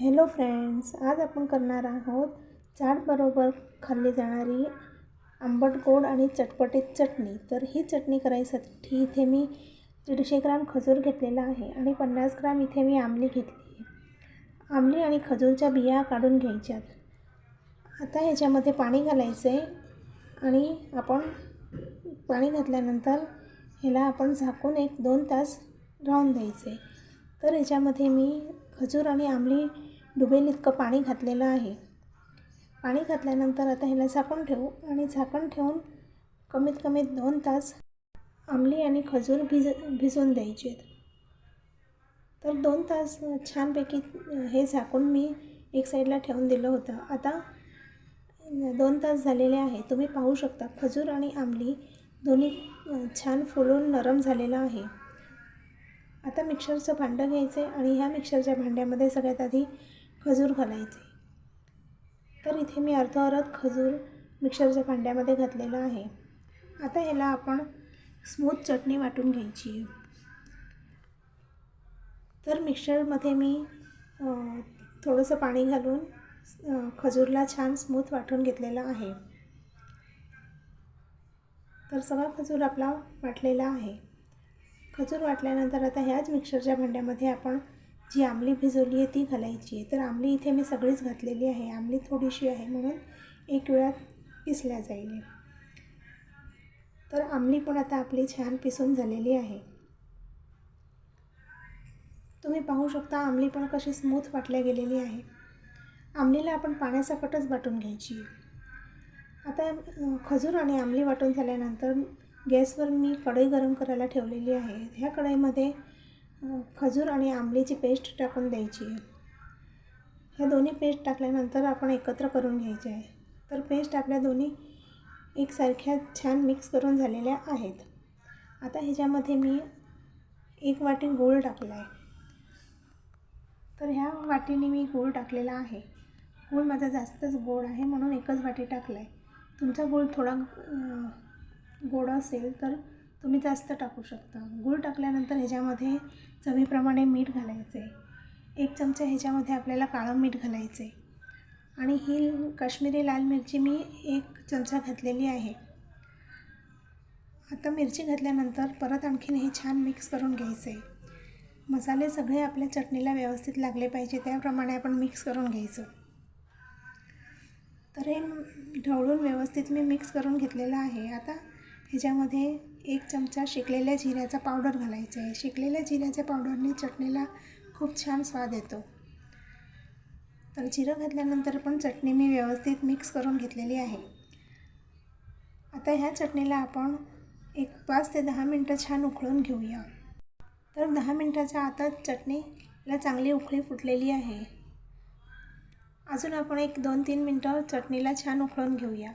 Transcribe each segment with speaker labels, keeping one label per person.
Speaker 1: Hello friends आज आपण करणार आहोत चाटबरोबर खाल्ली जाणारी आंबट गोड आणि चटपटीत चटणी. तर ही चटणी करायसाठी इथे मी दीडशे ग्राम खजूर घेतलेला आहे आणि पन्नास ग्राम इथे मी आमली घेतली आहे. आमली आणि खजूरच्या बिया काढून घ्यायच्यात. आता ह्याच्यामध्ये पाणी घालायचं आहे आणि आपण पाणी घातल्यानंतर ह्याला आपण झाकून एक दोन तास राहून द्यायचे तर ह्याच्यामध्ये मी खजूर आणि आंबली डुबेल इतकं पाणी घातलेलं आहे. पाणी घातल्यानंतर आता ह्याला झाकून ठेवू आणि झाकण ठेवून कमीत कमी दोन तास आंबली आणि खजूर भिज भिजवून द्यायचे तर दोन तास छानपैकी हे झाकून मी एक साईडला ठेवून दिलं होतं. आता दोन तास झालेले आहे. तुम्ही पाहू शकता खजूर आणि आंबली दोन्ही छान फुलून नरम झालेलं आहे. आता मिक्सरचं भांडं घ्यायचं आहे आणि ह्या मिक्सरच्या भांड्यामध्ये सगळ्यात आधी खजूर घालायचे. तर इथे मी अर्ध अर्ध खजूर मिक्सरच्या भांड्यामध्ये घातलेलं आहे. आता ह्याला आपण स्मूथ चटणी वाटून घ्यायची आहे. तर मिक्सरमध्ये मी थोडंसं पाणी घालून खजूरला छान स्मूथ वाटून घेतलेलं आहे. तर सगळा खजूर आपला वाटलेला आहे. खजूर वाटल्यानंतर आता ह्याच मिक्सरच्या भांड्यामध्ये आपण जी आंबली भिजवली आहे ती घालायची आहे. तर आंबली इथे मी सगळीच घातलेली आहे. आंबली थोडीशी आहे म्हणून एक वेळात पिसल्या जाईल. तर आंबली पण आता आपली छान पिसून झालेली आहे. तुम्ही पाहू शकता आंबली पण कशी स्मूथ वाटल्या गेलेली आहे. आंबलीला आपण पाण्यासकटच वाटून घ्यायची आता खजूर आणि आंबली वाटून झाल्यानंतर गॅसवर मी कढई गरम करायला ठेवलेली आहे. ह्या कढईमध्ये खजूर आणि आंबलीची पेस्ट टाकून द्यायची आहे. ह्या दोन्ही पेस्ट टाकल्यानंतर आपण एकत्र करून घ्यायचे आहे. तर पेस्ट आपल्या दोन्ही एकसारख्या छान मिक्स करून झालेल्या आहेत. आता ह्याच्यामध्ये मी एक वाटी गूळ टाकला आहे. तर ह्या वाटीने मी गूळ टाकलेला आहे. गूळ माझा जास्तच गोड आहे म्हणून एकच वाटी टाकला आहे तुमचा गूळ थोडा गोड असेल तर तुम्ही जास्त टाकू शकता. गूळ टाकल्यानंतर ह्याच्यामध्ये चवीप्रमाणे मीठ घालायचं. आहे एक चमचा ह्याच्यामध्ये आपल्याला काळं मीठ घालायचं. आहे आणि ही काश्मीरी लाल मिरची मी एक चमचा घातलेली आहे. आता मिरची घातल्यानंतर परत आणखीन हे छान मिक्स करून घ्यायचं. आहे मसाले सगळे आपल्या चटणीला व्यवस्थित लागले पाहिजे त्याप्रमाणे आपण मिक्स करून घ्यायचं. तर हे ढवळून व्यवस्थित मी मिक्स करून घेतलेलं आहे. आता ह्याच्यामध्ये एक चमचा शेकलेल्या जिऱ्याचा पावडर घालायचा आहे. शेकलेल्या जिऱ्याच्या पावडरने चटणीला खूप छान स्वाद येतो. तर जिरं घातल्यानंतर पण चटणी मी व्यवस्थित मिक्स करून घेतलेली आहे. आता ह्या चटणीला आपण एक पाच ते दहा मिनटं छान उकळून घेऊया. तर दहा मिनटाच्या आता चटणीला चांगली उकळी फुटलेली आहे. अजून आपण एक दोन तीन मिनटं चटणीला छान उकळून घेऊया.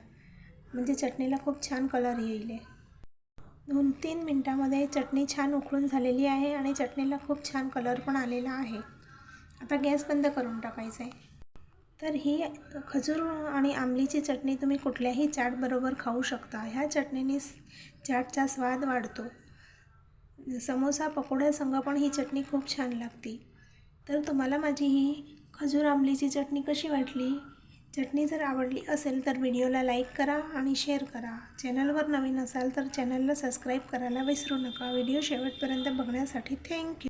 Speaker 1: म्हणजे चटणीला खूप छान कलर येईल दोन तीन मिनटामध्ये चटणी छान उकळून झालेली आहे आणि चटणीला खूप छान कलर पण आलेला आहे. आता गॅस बंद करून टाकायचा आहे. तर ही खजूर आणि आंबलीची चटणी तुम्ही कुठल्याही चाटबरोबर खाऊ शकता. ह्या चटणीने चाटचा स्वाद वाढतो. समोसा पकोड्यासंग पण ही चटणी खूप छान लागते. तर तुम्हाला माझी ही खजूर आंबलीची चटणी कशी वाटली? चटणी जर आवडली असेल तर व्हिडिओला लाईक करा आणि शेअर करा. चॅनलवर नवीन असाल तर चॅनलला सबस्क्राईब करायला विसरू नका. व्हिडिओ शेवटपर्यंत बघण्यासाठी थँक्यू.